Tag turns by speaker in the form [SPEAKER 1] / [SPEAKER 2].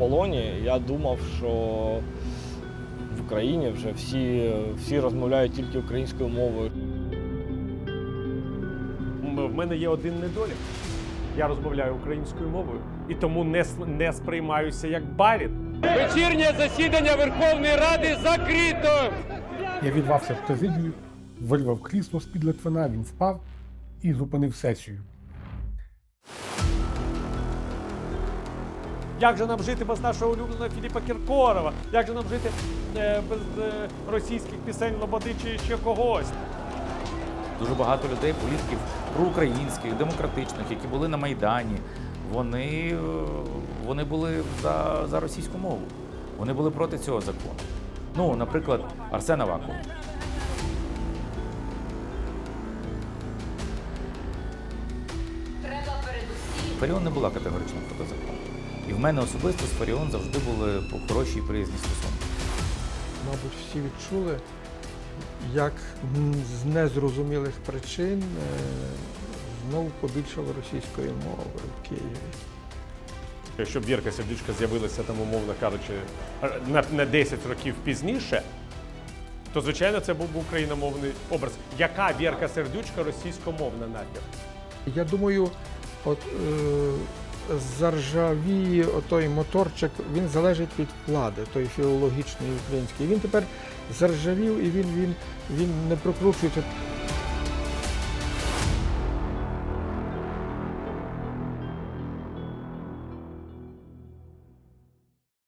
[SPEAKER 1] полоні, я думав, що в Україні вже всі, всі розмовляють тільки українською мовою.
[SPEAKER 2] В мене є один недолік. Я розмовляю українською мовою і тому не, не сприймаюся як барід.
[SPEAKER 3] Вечірнє засідання Верховної Ради закрито.
[SPEAKER 4] Я відвався в президію, вирвав крісло з-під Литвина, він впав і зупинив сесію.
[SPEAKER 2] Як же нам жити без нашого улюбленого Філіпа Кіркорова? Як же нам жити е, без е, російських пісень Лободи чи ще когось?
[SPEAKER 5] Дуже багато людей, політиків проукраїнських, демократичних, які були на Майдані, вони, е, вони були за, за російську мову. Вони були проти цього закону. Ну, наприклад, Арсен Аваков. Фаріон не була категорично проти закону. І в мене особисто з Фаріон завжди були хороші і приязні стосунки.
[SPEAKER 6] мабуть, всі відчули, як з незрозумілих причин е, знову побільшало російської мови в Києві.
[SPEAKER 2] Якщо б Вірка Сердючка з'явилася там, умовно кажучи, на, на 10 років пізніше, то звичайно це був би україномовний образ. Яка Вірка Сердючка російськомовна нахер?
[SPEAKER 6] Я думаю, от е, заржавіє отой моторчик, він залежить від влади, той філологічної української. Він тепер заржавів і він, він, він не прокручується.